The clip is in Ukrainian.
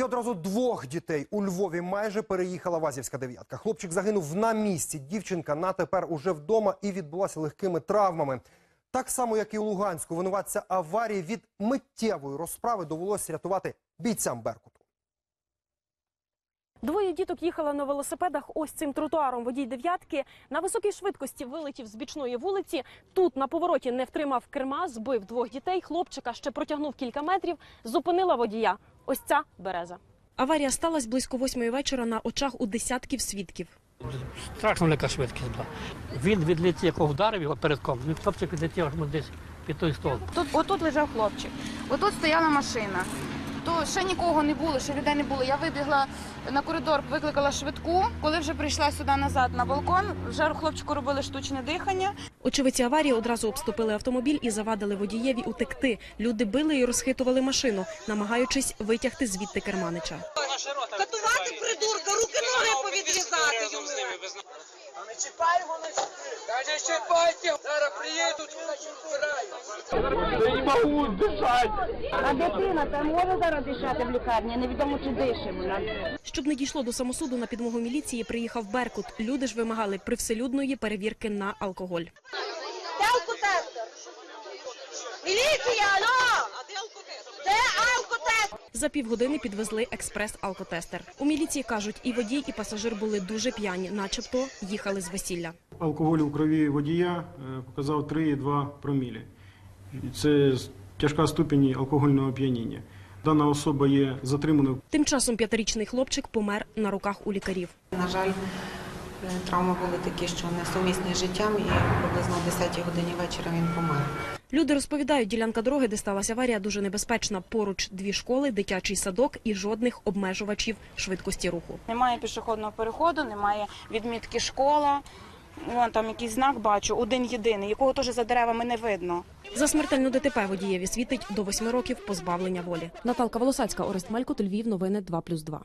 І одразу двох дітей у Львові майже переїхала Вазівська дев'ятка. Хлопчик загинув на місці. Дівчинка на тепер уже вдома і відбулася легкими травмами. Так само, як і у Луганську, винуватця аварії від миттєвої розправи довелося рятувати бійцям Беркуту. Двоє діток їхали на велосипедах ось цим тротуаром. Водій дев'ятки на високій швидкості вилетів з бічної вулиці. Тут на повороті не втримав керма, збив двох дітей. Хлопчика ще протягнув кілька метрів. Зупинила водія. Ось ця береза. Аварія сталася близько восьмої вечора на очах у десятків свідків. Страшно велика швидкість була. Він відлетів, якого вдарив його перед ком. Він хлопчик відлетів аж десь під той стол. Тут отут лежав хлопчик. Отут стояла машина. То ще нікого не було, ще людей не було. Я вибігла на коридор, викликала швидку. Коли вже прийшла сюди назад на балкон, вже хлопчику робили штучне дихання. Очевидці аварії одразу обступили автомобіль і завадили водієві утекти. Люди били і розхитували машину, намагаючись витягти звідти керманича. Катувати придурка, руки ноги повідрізати. Не чіпай його, не Каже, чіпайте. Зараз приїдуть, А дитина там може зараз дишати в лікарні, невідомо чи дише вона. Щоб не дійшло до самосуду, на підмогу міліції приїхав Беркут. Люди ж вимагали привселюдної перевірки на алкоголь. Де алкотестер? Міліція, алло! Де алкотестер? За півгодини підвезли експрес-алкотестер. У міліції кажуть, і водій, і пасажир були дуже п'яні, начебто їхали з весілля. Алкоголь у крові водія е, показав 3,2 промілі. Це тяжка ступінь алкогольного оп'яніння. Дана особа є затриманою Тим часом п'ятирічний хлопчик помер на руках у лікарів. На жаль, е, травми були такі, що несумісні з життям, і приблизно о 10 годині вечора він помер. Люди розповідають, ділянка дороги, де сталася аварія, дуже небезпечна. Поруч дві школи, дитячий садок і жодних обмежувачів швидкості руху. Немає пішохідного переходу, немає відмітки школа. Вон там якийсь знак бачу, один єдиний, якого теж за деревами не видно. За смертельну ДТП водієві світить до восьми років позбавлення волі. Наталка Волосацька, Орест Малькут, Львів, новини 2+,2.